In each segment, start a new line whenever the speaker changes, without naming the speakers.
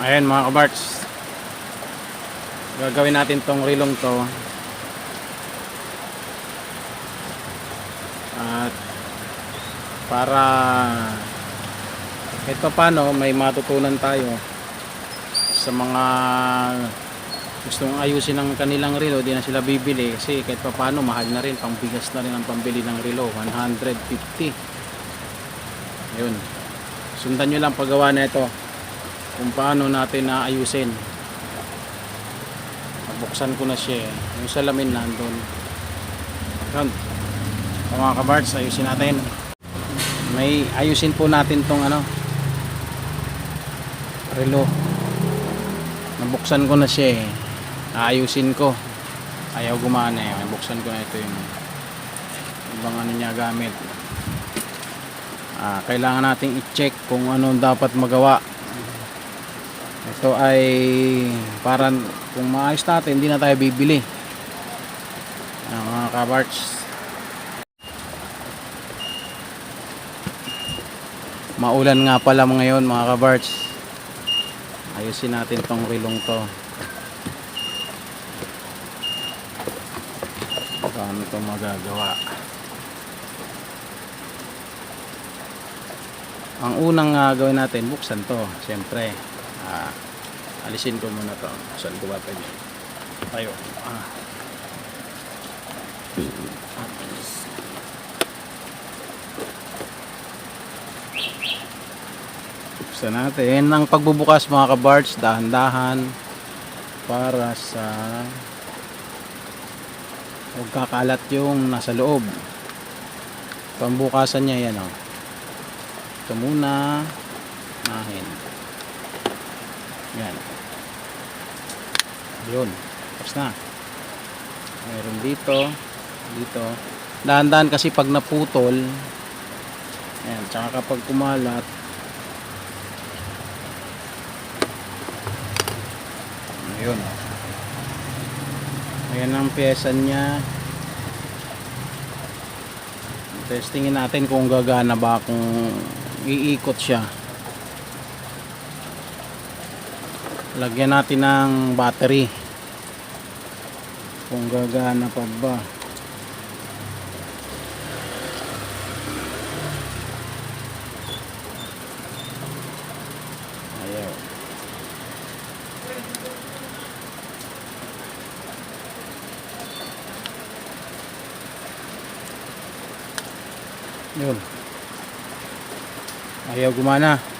Ayan mga kabarts. Gagawin natin tong rilong to. At para pa paano may matutunan tayo sa mga gustong ayusin ng kanilang relo di na sila bibili kasi kahit pa paano mahal na rin pangbigas na rin ang pambili ng relo 150 yun sundan nyo lang paggawa na ito kung paano natin naayusin. Nabuksan ko na siya eh. yung salamin nandun. Yun. So, mga kabards ayusin natin. May ayusin po natin tong ano relo. Nabuksan ko na siya eh. Ko. Ayaw gumana eh. Nabuksan ko na ito yung ibang ano niya gamit. Ah, kailangan nating i-check kung ano dapat magawa ito ay para kung maayos natin hindi na tayo bibili. Ah, mga kabarts. Maulan nga pala ngayon mga kabarts. Ayusin natin tong rilong to. Paano to magagawa. Ang unang ah, gawin natin buksan to siyempre ah, alisin ko muna to. Buksan ko ba pwede? Tayo. Ah. buksan natin. Ang pagbubukas mga kabards dahan-dahan para sa huwag kakalat yung nasa loob. Pambukasan niya yan o ito muna. Nahin yan. Yun. Tapos na. Meron dito dito. Dahan-dahan kasi pag naputol yan tsaka kapag kumalat ayun. Ayan ang pyesa niya. Testingin natin kung gagana ba kung iikot siya lagyan natin ng battery. Kung gagana pa ba. Ayaw yun. Ayaw gumana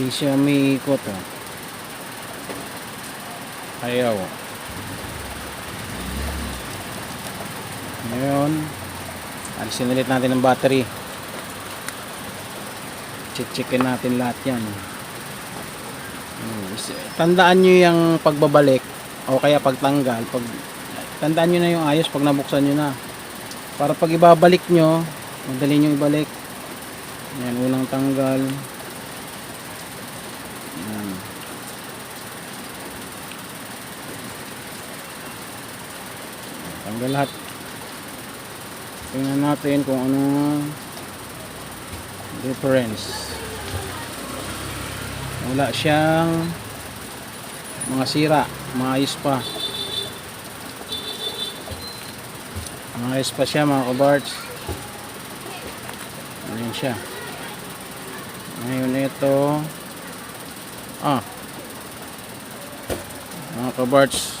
hindi siya may ikot oh. ayaw. Ngayon alisin ulit natin ang battery. Checkin natin lahat yan. Hmm, tandaan nyo yung pagbabalik o kaya pagtanggal. Pag tandaan nyo na yung ayos pag nabuksan nyo na. Para pag ibabalik nyo madali nyo ibalik. Yan unang tanggal tanggal lahat. Tingnan natin kung ano difference. Wala siyang mga sira. Maayos pa. Maayos pa siya mga kabards ayun siya. Ngayon ito. Ah. Mga kabards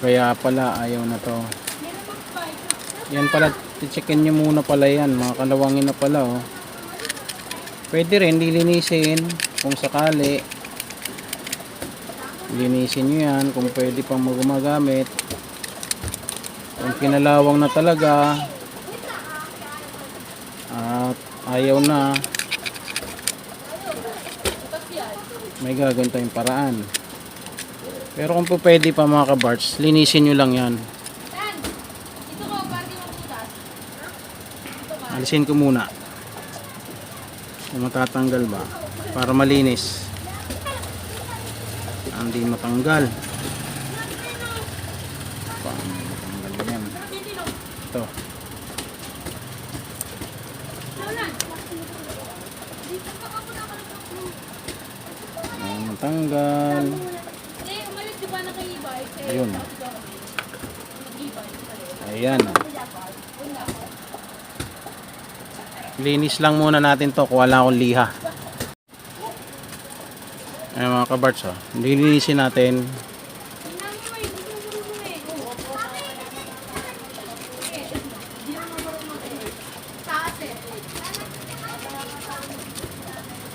kaya pala ayaw na to. Yan pala checkin nyo muna pala yan. Mga kalawangin na pala oh. Pwede rin lilinisin kung sakali. Linisin nyo yan kung pwede pang gumagamit kung kinalawang na talaga at ayaw na may gagawin tayong paraan pero kung po pwede pa mga kabarts linisin nyo lang yan alisin ko muna kung matatanggal ba para malinis hindi matanggal matanggal yan ito tanggal.
Eh, umalis di ba na kay Ibay? Kay
Ayun. Ayan. Linis lang muna natin to kung wala akong liha. Ayan mga kabarts oh. Lilinisin natin.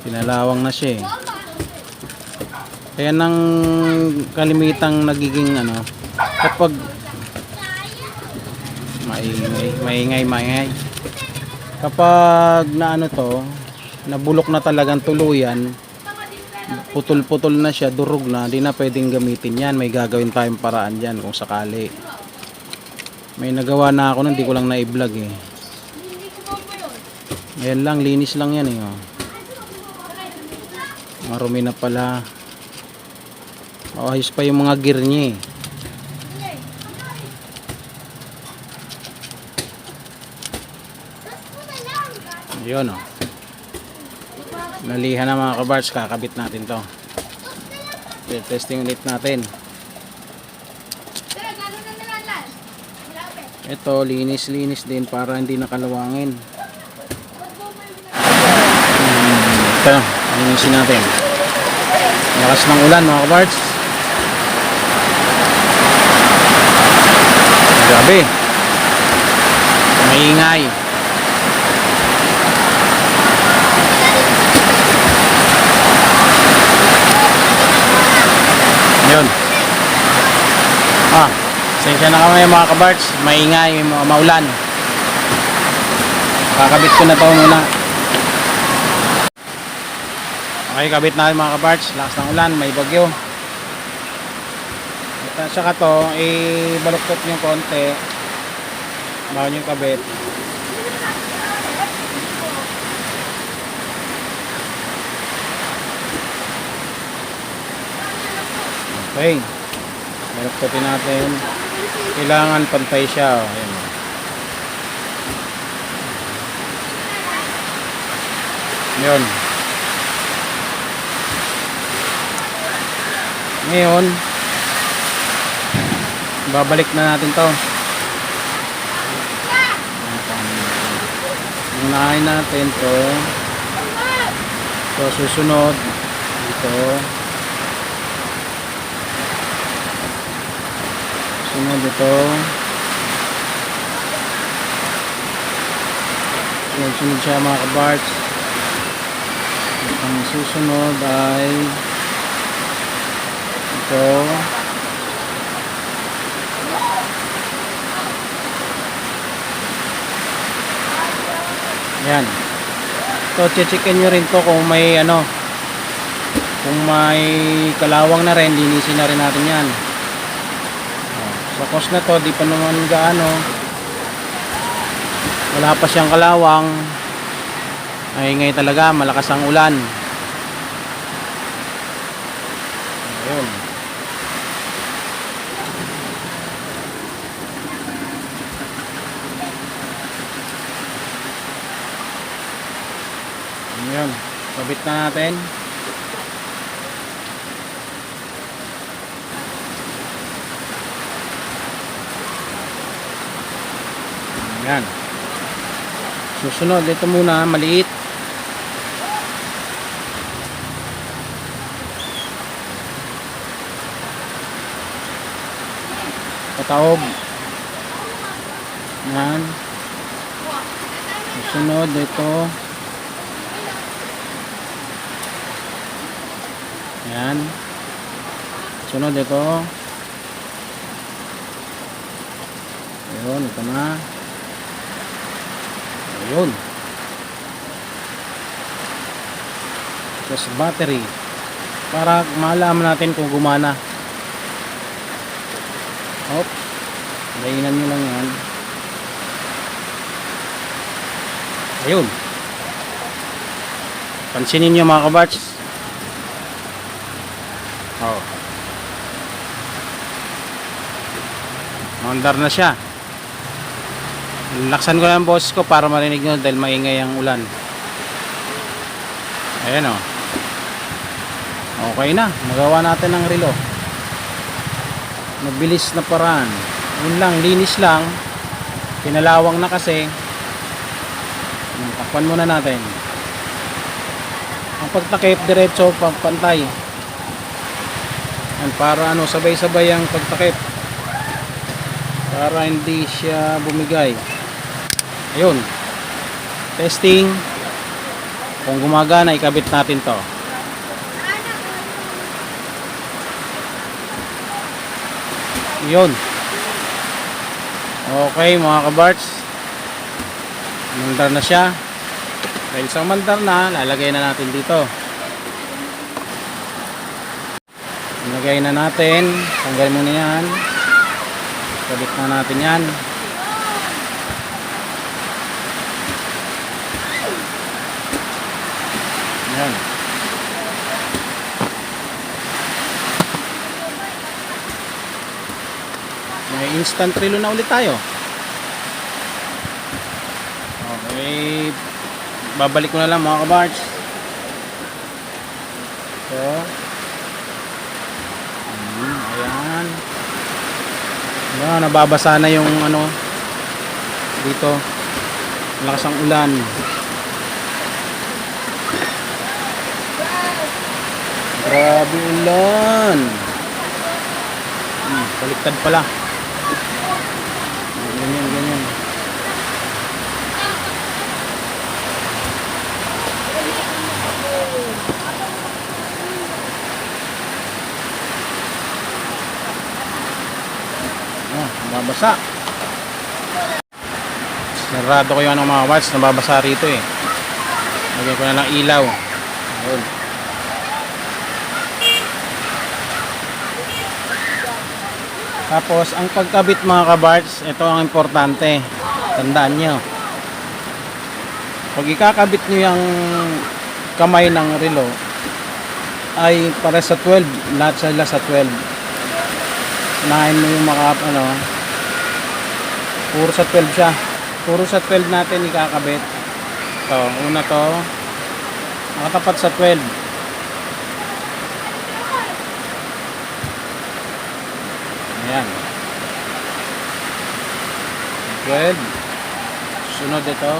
Pinalawang na siya eh. Kaya nang kalimitang nagiging ano, kapag maingay, maingay, maingay. Kapag na ano to, nabulok na talagang tuluyan, putol-putol na siya, durog na, di na pwedeng gamitin yan. May gagawin tayong paraan dyan kung sakali. May nagawa na ako nun, di ko lang eh.
Hindi ko ba yun?
Ayan lang, linis lang yan eh. Oh. Marumi na pala. Oh, ayos pa yung mga gear niya eh. Yun oh. Nalihan na mga kabars, kakabit natin to. Testing ulit natin. Ito, linis-linis din para hindi nakalawangin. Ito, linisin natin. Lakas ng ulan mga kabards. Grabe. Maingay. Yun. Ah, sensya na kami mga kabards. Maingay, mga maulan. Kakabit ko na to muna. Okay, kabit natin mga kabarts. Lakas ng ulan, may bagyo. At saka to, ibaluktot nyo konti. Bago nyo kabit. Okay. Baluktotin natin. Kailangan pantay siya. Oh. Ayan. Yun. Ngayon, babalik na natin to. Unahin natin to. So, susunod. Dito. Sunod ito. Sunod-sunod siya mga kabarts. Ang susunod ay ito. Yan. So, checkin nyo rin to kung may ano, kung may kalawang na rin, linisin na rin natin yan. Sa course na to, di pa naman gaano. Wala pa siyang kalawang. Ay ngay talaga, malakas ang ulan. Ayun. Ayun. Sabit na natin. Ayan. Susunod, ito muna, maliit. Pataob. Yan. Susunod, ito. Yan. Sunod ito. Ayun, ito na. Ayun. Tapos battery. Para malaman natin kung gumana. Hop. Lainan nyo lang yan. Ayun. Pansinin nyo mga kabarts. Oh. Mandar na siya. Laksan ko lang ang boses ko para marinig nyo dahil maingay ang ulan. Ayan. Oh. Okay na, magawa natin ng relo. Mabilis na paraan. Yun lang, linis lang. Pinalawang na kasi. Hmm, Takpan muna natin. Ang pagtakip, diretso, pa- pantay. Yan, para ano, sabay-sabay ang pagtakip. Para hindi siya bumigay. Ayun. Testing. Kung gumagana, ikabit natin to. Yun. Okay mga kabarts. Mandar na siya. Dahil sa mandar na, lalagay na natin dito. Ilagay na natin. Tanggal muna yan. Kabit na natin yan. Yan. May instant relo na ulit tayo. Okay. Babalik ko na lang mga kabarts. So. Hmm, ayan. Ayan, nababasa na yung ano dito. Malakas ang ulan. Grabe ulan. Hmm, baliktad pala. Nababasa. Sarado ko yung ano, mga watch, nababasa rito eh. Lagyan ko na ng ilaw. Ayun. Tapos, ang pagkabit mga kabarts, ito ang importante. Tandaan nyo. Pag ikakabit nyo yung kamay ng relo, ay para sa 12. Lahat sila sa 12. Unahin mo yung mga, ano, puro sa 12 siya. Puro sa 12 natin ikakabit. Ito, una to, nakatapat sa 12. Ayan. 12. Sunod ito.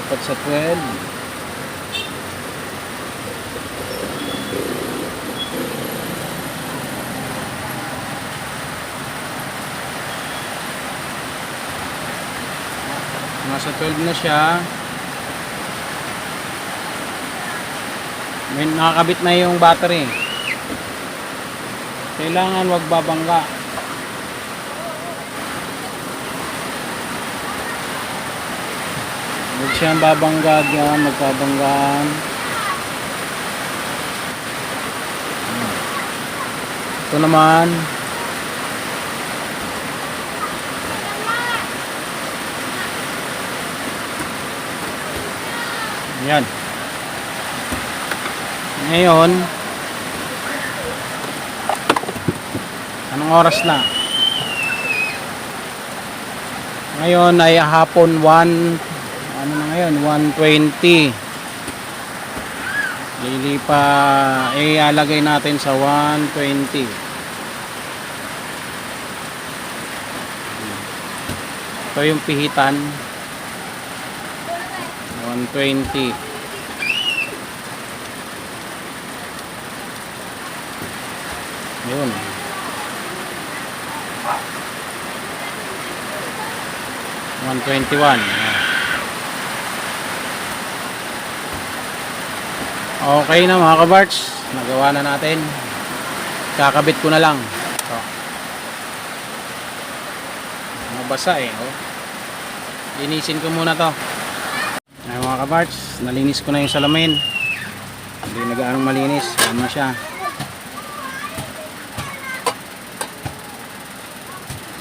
Dapat sa 12. Nasa 12 na siya. May nakakabit na yung battery. Kailangan wag babangga. Huwag siyang babangga dyan, magkabanggaan. Ito naman. Yan. Ngayon, anong oras na? Ngayon ay hapon 1, ano na ngayon, 1.20. Lilipa, eh, alagay natin sa 1.20. Ito yung pihitan. 120. Yun. One twenty one. Okay na mga kabarts. Nagawa na natin. Kakabit ko na lang. Ito. Mabasa eh. Oh. Linisin ko muna to. Mga kabarts, nalinis ko na yung salamin. Hindi na gaanong malinis. Ano siya.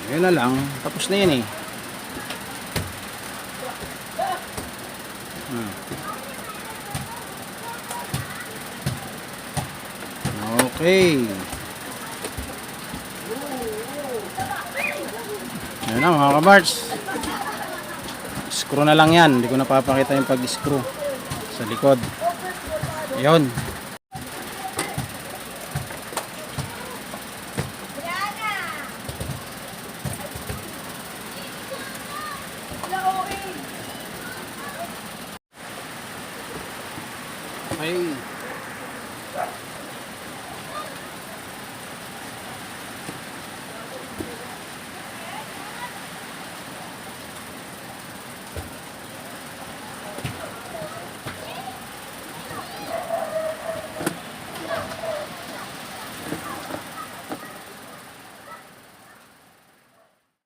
Yun na lang. Tapos na yun eh. Hmm. Okay. Yan na mga kabarts. Screw na lang yan. Hindi ko napapakita yung pag-screw. sa likod. Yun. Ay.